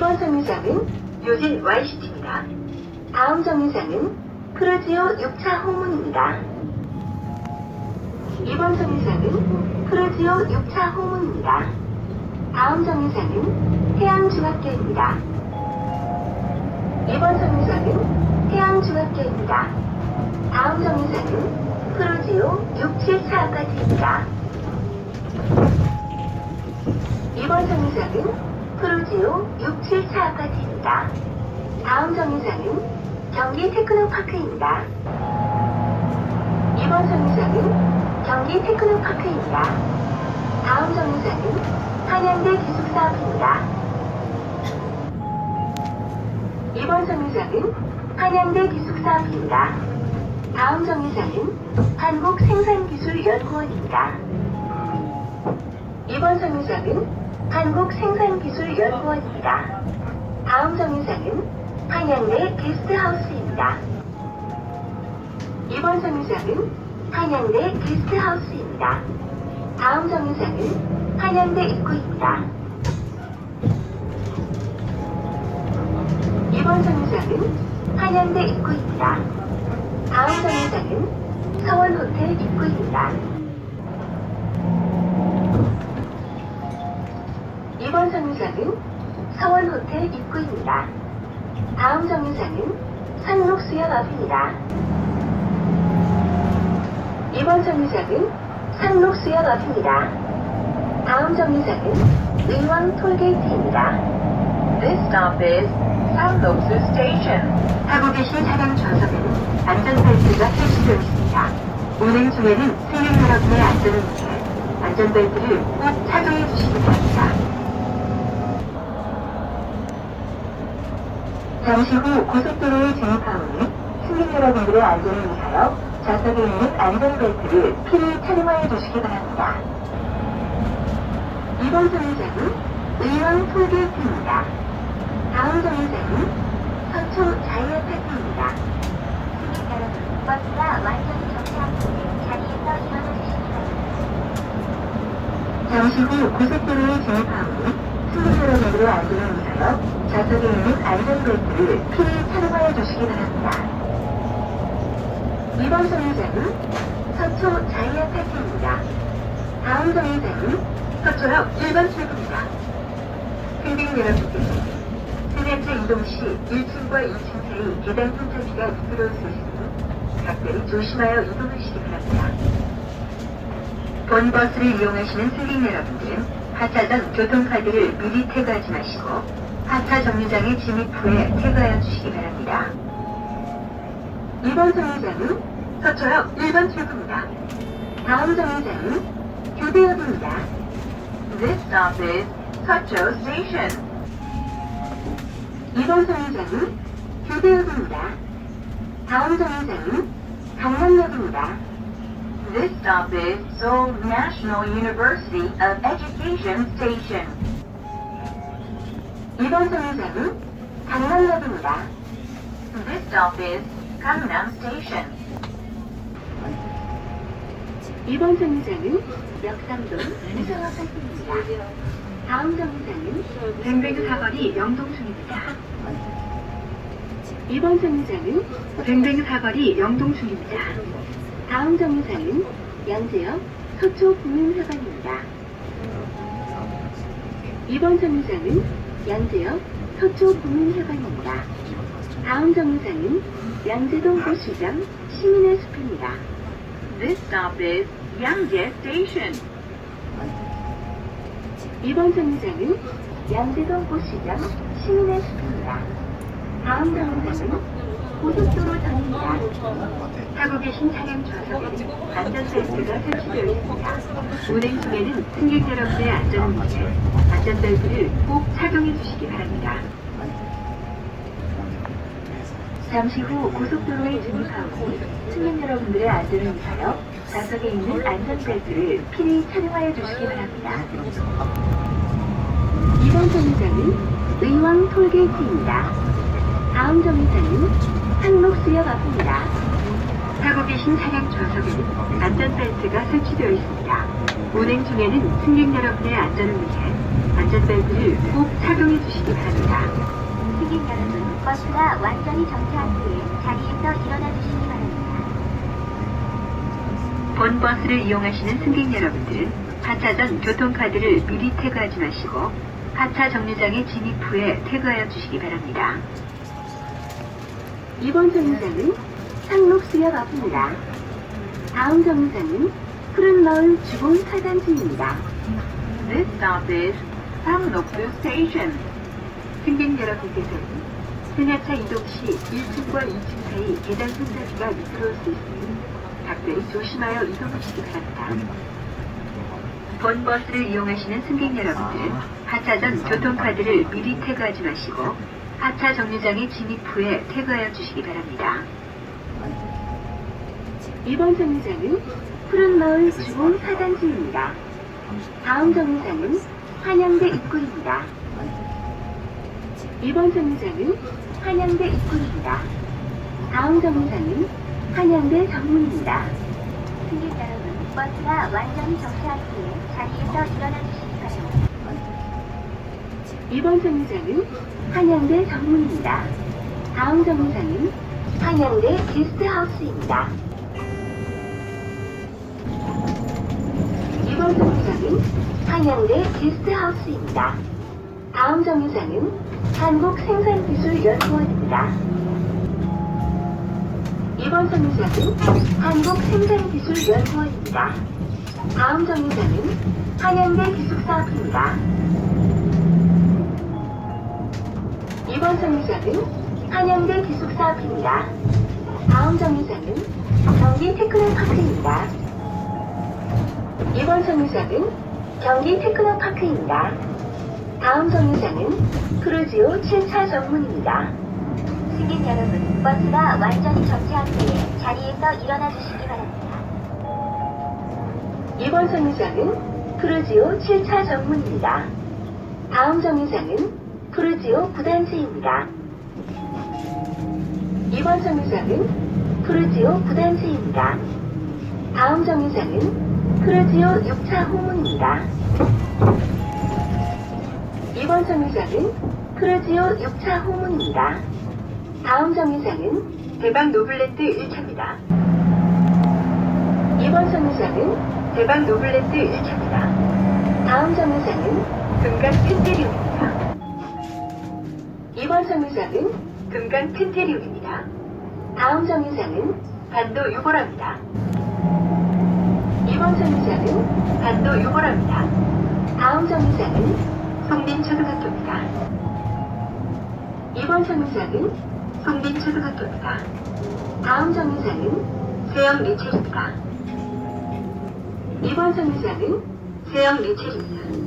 이번 정류장은 요진 YCT입니다. 다음 정류장은 프로지오 6차 홍문입니다. 이번 정류장은 프로지오 6차 홍문입니다. 다음 정류장은 해양중학교입니다. 이번 정류장은 해양중학교입니다. 다음 정류장은 프로지오 6, 7차 아파트입니다. 이번 정류장은 프로지오 6, 7차 아파트입니다. 다음 정류장은 경기 테크노파크입니다. 이번 정류장은 경기 테크노파크입니다. 다음 정류장은 한양대 기숙사 앞입니다. 이번 정류장은 한양대 기숙사 앞입니다. 다음 정류장은 한국생산기술연구원입니다. 이번 정류장은 한국생산기술연구원입니다. 다음 정류장은 한양대 게스트하우스입니다. 이번 정류장은 한양대 게스트하우스입니다. 다음 정류장은 한양대 입구입니다. 이번 정류장은 한양대 입구입니다. 다음 정류장은 서원호텔 입구입니다. 정류장은 서원호텔 입구입니다. 다음 정류장은 상록수역 앞입니다. 이번 정류장은 상록수역 앞입니다. 다음 정류장은 의왕 톨게이트입니다. This stop is 상록수 Station. 타고 계신 차량 좌석에는 안전벨트가 설치되어 있습니다. 운행 중에는 승객 여러분의 안전을 위해 안전벨트를 꼭 착용해 주시기 바랍니다. 잠시 후 고속도로에 진입하오니 승객 여러분들의 안전을 위하여 좌석에 있는 안전벨트를 필히 착용하여 주시기 바랍니다. 이번 정류장은 의왕 톨게이트입니다. 다음 정류장은 서초 자이아파크입니다. 승객 여러분, 버스가 완전히 정차한 후에 자리에서 일어나 주시기 바랍니다. 잠시 후 고속도로에 진입하오니 승객 여러분들의 안전을 위하여 좌석에 안전벨트를 필히 착용하여 주시기 바랍니다. 이번 정류장은 서초 자이아 파크입니다. 다음 정류장은 서초역 1번 출구입니다. 승객 여러분께서 세대차 이동 시 1층과 2층 사이 계단 손잡이가 미끄러울 수 있으니 각별히 조심하여 이동하시기 바랍니다. 본 버스를 이용하시는 승객 여러분들은 하차전 교통카드를 미리 태그하지 마시고 하차 정류장에 진입 후에 태그하여 주시기 바랍니다. 이번 정류장은 서초역 1번 출구입니다. 다음 정류장은 교대역입니다. This stop is 서초 Station. 이번 정류장은 교대역입니다. 다음 정류장은 강남역입니다. This stop is Seoul National University of Education Station. 이번 정류장은 강남역입니다. This stop is Gangnam Station. 이번 정류장은 역삼동 이성아파트입니다. 다음 정류장은 뱅뱅 사거리 영동중입니다. 이번 정류장은 뱅뱅 사거리 영동중입니다. 다음 정류장은 양재역 서초 국민회관입니다. 이번 정류장은 양재역 서초 국민회관입니다. 다음 정류장은 양재동 고시장 시민의 숲입니다. This stop is 양재 Station. 이번 정류장은 양재동 고시장 시민의 숲입니다. 다음 정류장은 고속도로 전입니다. 타고 계신 차량 좌석에는 안전벨트가 설치되어 있습니다. 운행 중에는 승객 여러분의 안전을 위해 안전벨트를 꼭 착용해 주시기 바랍니다. 잠시 후 고속도로에 진입하오니 승객 여러분들의 안전을 위하여 좌석에 있는 안전벨트를 필히 착용하여 주시기 바랍니다. 이번 정류장은 의왕 톨게이트입니다. 다음 정류장은 상록수역 앞입니다. 타고 계신 차량 좌석에는 안전벨트가 설치되어 있습니다. 운행 중에는 승객 여러분의 안전을 위해 안전벨트를 꼭 착용해 주시기 바랍니다. 승객 여러분, 버스가 완전히 정차한 후에 자리에서 일어나 주시기 바랍니다. 본 버스를 이용하시는 승객 여러분들은 하차 전 교통카드를 미리 태그하지 마시고 하차 정류장에 진입 후에 태그하여 주시기 바랍니다. 이번 정류장은 상록수역 앞입니다. 다음 정류장은 푸른마을 주공 사단지입니다. This stop is 상록수 Station. 승객 여러분께서는 승하차 이동 시 1층과 2층 사이 계단 손잡이가 미끄러울 수 있으니 각별히 조심하여 이동하시기 바랍니다. 본 버스를 이용하시는 승객 여러분들은 하차전 교통카드를 미리 태그하지 마시고 하차 정류장에 진입 후에 태그하여 주시기 바랍니다. 이번 정류장은 푸른마을 주공 사단지입니다. 다음 정류장은 한양대 입구입니다. 이번 정류장은 한양대 입구입니다. 다음 정류장은 한양대 정문입니다. 승객 여러분, 버스가 완전히 정차한 후에 자리에서 일어나 주시기 바랍니다. 이번 정류장은 한양대 정문입니다. 다음 정류장은 한양대 게스트하우스입니다. 이번 정류장은 한양대 게스트하우스입니다. 다음 정류장은 한국생산기술연구원입니다. 이번 정류장은 한국생산기술연구원입니다. 다음 정류장은 한양대 기숙사 앞입니다. 이번 정류장은 한양대 기숙사 앞입니다. 다음 정류장은 경기 테크노파크입니다. 이번 정류장은 경기 테크노파크입니다. 다음 정류장은 크루지오 7차 정문입니다. 승객 여러분, 버스가 완전히 정차한 후에 자리에서 일어나 주시기 바랍니다. 이번 정류장은 크루지오 7차 정문입니다. 다음 정류장은 크루지오 9단지입니다. 이번 정류장은 크루지오 9단지입니다. 다음 정류장은 크루지오 6차 호문입니다. 이번 정류장은 크루지오 6차 호문입니다. 다음 정류장은 대박 노블랜드 1차입니다. 이번 정류장은 대박 노블랜드 1차입니다. 다음 정류장은 금강 펜테리움입니다. 이번 정류장은 금강 펜테리움입니다. 다음 정류장은 반도 유보라입니다. 이번 정류장은 반도 유보라입니다. 다음 정류장은 송린초등학교입니다. 이번 정류장은 송린초등학교입니다. 다음 정류장은 세영 리첼입니다. 이번 정류장은 세영 리첼입니다.